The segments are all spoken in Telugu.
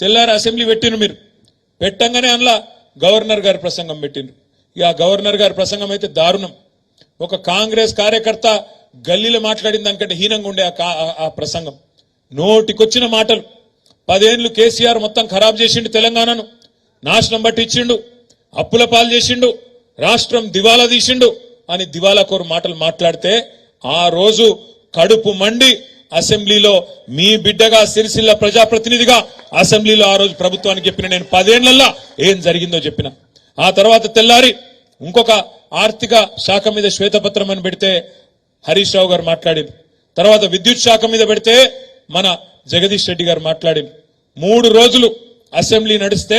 తెల్లారి అసెంబ్లీ పెట్టిండ్రు మీరు. పెట్టంగానే అందులో గవర్నర్ గారి ప్రసంగం పెట్టిండ్రు. ఇక ఆ గవర్నర్ గారి ప్రసంగం అయితే దారుణం. ఒక కాంగ్రెస్ కార్యకర్త గల్లీలో మాట్లాడిన దానికంటే హీనంగా ఉండే ఆ ఆ- ప్రసంగం. నోటికొచ్చిన మాటలు. పదేళ్ళు కేసీఆర్ మొత్తం ఖరాబ్ చేసిండు తెలంగాణను. నాశనం పట్టించిండు. అప్పుల పాలు చేసిండు. రాష్ట్రం దివాలా తీసిండు. అని దివాలా కోరు మాటలు మాట్లాడితే ఆ రోజు కడుపు మండి అసెంబ్లీలో మీ బిడ్డగా సిరిసిల్ల ప్రజాప్రతినిధిగా అసెంబ్లీలో ఆ రోజు ప్రభుత్వానికి చెప్పిన నేను పదేళ్ళలో ఏం జరిగిందో చెప్పిన. ఆ తర్వాత తెల్లారి ఇంకొక ఆర్థిక శాఖ మీద శ్వేతపత్రం అని పెడితే హరీష్ రావు గారు మాట్లాడింది. తర్వాత విద్యుత్ శాఖ మీద పెడితే మన జగదీష్ రెడ్డి గారు మాట్లాడింది. మూడు రోజులు అసెంబ్లీ నడిస్తే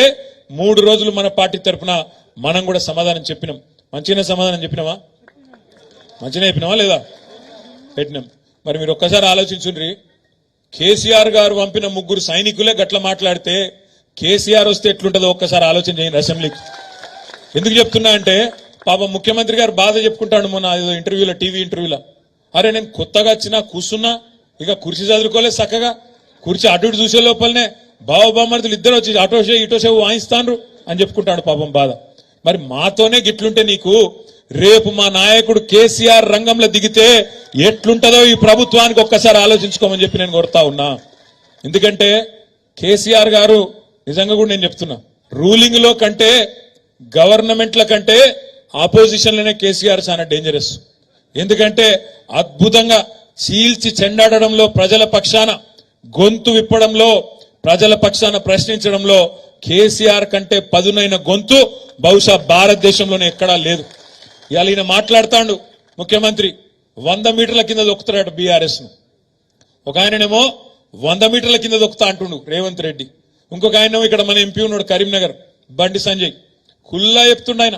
మూడు రోజులు మన పార్టీ తరఫున మనం కూడా సమాధానం చెప్పినాం. మంచిగానే సమాధానం చెప్పినామా మంచిగా చెప్పినామా లేదా? పెట్టినాం. మరి మీరు ఒక్కసారి ఆలోచించుండ్రి. కేసీఆర్ గారు పంపిన ముగ్గురు సైనికులే గట్ల మాట్లాడితే కేసీఆర్ వస్తే ఎట్లుంటుందో ఒక్కసారి ఆలోచన చేయండి అసెంబ్లీకి ఎందుకు చెప్తున్నా అంటే పాప ముఖ్యమంత్రి గారు బాధ చెప్పుకుంటాడు మొన్న ఏదో ఇంటర్వ్యూలో టీవీ ఇంటర్వ్యూలో. అరే నేను కొత్తగా వచ్చినా కూర్చున్నా ఇక కుర్చీ చదువుకోలేదు చక్కగా. కుర్చీ అటు ఇటు చూసే లోపలనే బావ బామర్తులు ఇద్దరు వచ్చి అటో షే ఇటో వాయిస్తాండ్రు అని చెప్పుకుంటాడు పాపం బాధ. మరి మాతోనే గిట్లుంటే నీకు రేపు మా నాయకుడు కేసీఆర్ రంగంలో దిగితే ఎట్లుంటదో ఈ ప్రభుత్వానికి ఒక్కసారి ఆలోచించుకోమని చెప్పి నేను కొడతా ఉన్నా. ఎందుకంటే కేసీఆర్ గారు నిజంగా కూడా నేను చెప్తున్నా రూలింగ్లో కంటే గవర్నమెంట్ల కంటే ఆపోజిషన్లోనే కేసీఆర్ చాలా డేంజరస్ ఎందుకంటే అద్భుతంగా చీల్చి చెండాడడంలో ప్రజల పక్షాన గొంతు విప్పడంలో ప్రజల పక్షాన ప్రశ్నించడంలో కేసీఆర్ కంటే పదునైన గొంతు బహుశా భారతదేశంలోనే ఎక్కడా లేదు. ఇవాళ ఈయన మాట్లాడుతాడు ముఖ్యమంత్రి. వంద మీటర్ల కింద దొక్కుతాడు బీఆర్ఎస్ను. ఒక ఆయననేమో వంద మీటర్ల కింద దొక్కుతా అంటుండు రేవంత్ రెడ్డి. ఇంకొక ఆయన ఇక్కడ మన ఎంపీ ఉన్నాడు కరీంనగర్ బండి సంజయ్. కుల్లా చెప్తుండు ఆయన.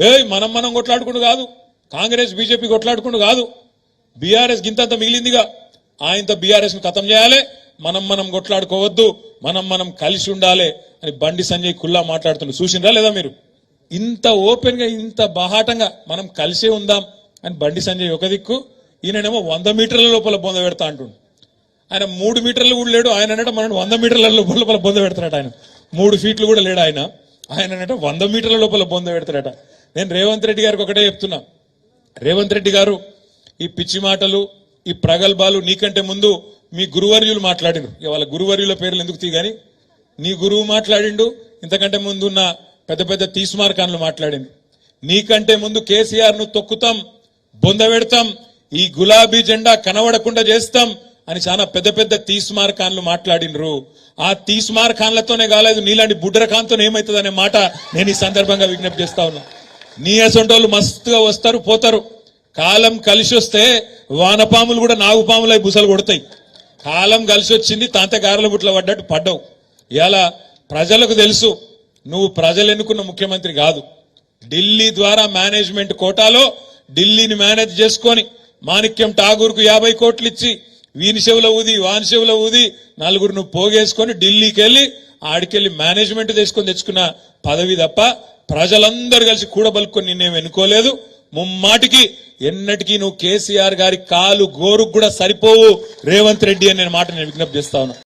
ఏయ్ మనం మనం కొట్లాడుకుంటూ కాదు. కాంగ్రెస్ బీజేపీ కొట్లాడుకుంటూ కాదు. బీఆర్ఎస్ గింతంత మిగిలిందిగా. ఆయనతో బీఆర్ఎస్ను ఖతం చేయాలి. మనం మనం కొట్లాడుకోవద్దు. మనం మనం కలిసి ఉండాలి అని బండి సంజయ్ కుల్లా మాట్లాడుతున్నాడు చూసిండ్రా లేదా మీరు? ఇంత ఓపెన్గా ఇంత బహాటంగా మనం కలిసే ఉందాం అని బండి సంజయ్ ఒక దిక్కు ఈయననేమో వంద మీటర్ల లోపల బొంద పెడతా అంటుండు. ఆయన మూడు మీటర్లు కూడా లేడు ఆయన అనట మనం వంద మీటర్ల లోపల బొంద పెడతాడట ఆయన. మూడు ఫీట్లు కూడా లేడు ఆయన. ఆయన అనట వంద మీటర్ల లోపల బొంద పెడతాడట. నేను రేవంత్ రెడ్డి గారికి ఒకటే చెప్తున్నా. రేవంత్ రెడ్డి గారు ఈ పిచ్చి మాటలు ఈ ప్రగల్భాలు నీకంటే ముందు మీ గురువర్యులు మాట్లాడిను ఇవాళ గురువర్యుల పేర్లు ఎందుకు తీ గాని నీ గురువు మాట్లాడిండు ఇంతకంటే ముందు ఉన్న పెద్ద పెద్ద తీస్మార్కాన్లు మాట్లాడింది. నీకంటే ముందు కేసీఆర్ను తొక్కుతాం బొందబెడతాం ఈ గులాబీ జెండా కనబడకుండా చేస్తాం అని చాలా పెద్ద పెద్ద తీస్మార్కాన్లు మాట్లాడినరు. ఆ తీస్మార్ఖాన్లతోనే కాలేదు నీలాంటి బుడ్రఖాన్తో ఏమవుతుంది అనే మాట నేను ఈ సందర్భంగా విజ్ఞప్తి చేస్తా ఉన్నా. నీ అసొంటోళ్ళు మస్తుగా వస్తారు పోతారు. కాలం కలిసి వస్తే వానపాములు కూడా నాగుపాములై బుసలు కొడతాయి. కాలం కలిసి వచ్చింది తాంత గారెల బుట్ల పడ్డట్టు పడ్డవు. ఇలా ప్రజలకు తెలుసు నువ్వు ప్రజలు ఎన్నుకున్న ముఖ్యమంత్రి కాదు. ఢిల్లీ ద్వారా మేనేజ్మెంట్ కోటాలో ఢిల్లీని మేనేజ్ చేసుకొని మాణిక్యం ఠాగూర్కు యాభై కోట్లు ఇచ్చి వీని చెవుల ఊది వాని చెవుల ఊది నలుగురు నువ్వు పోగేసుకొని ఢిల్లీకి వెళ్ళి ఆడికెళ్ళి మేనేజ్మెంట్ తీసుకొని తెచ్చుకున్న పదవి తప్ప ప్రజలందరూ కలిసి కూడబలుకొని నిన్నేం ఎన్నుకోలేదు. ముమ్మాటికి ఎన్నటికీ నువ్వు కేసీఆర్ గారి కాలు గోరుకు కూడా సరిపోవు. రేవంత్ రెడ్డి అని నేను మాట నేను విజ్ఞప్తి చేస్తా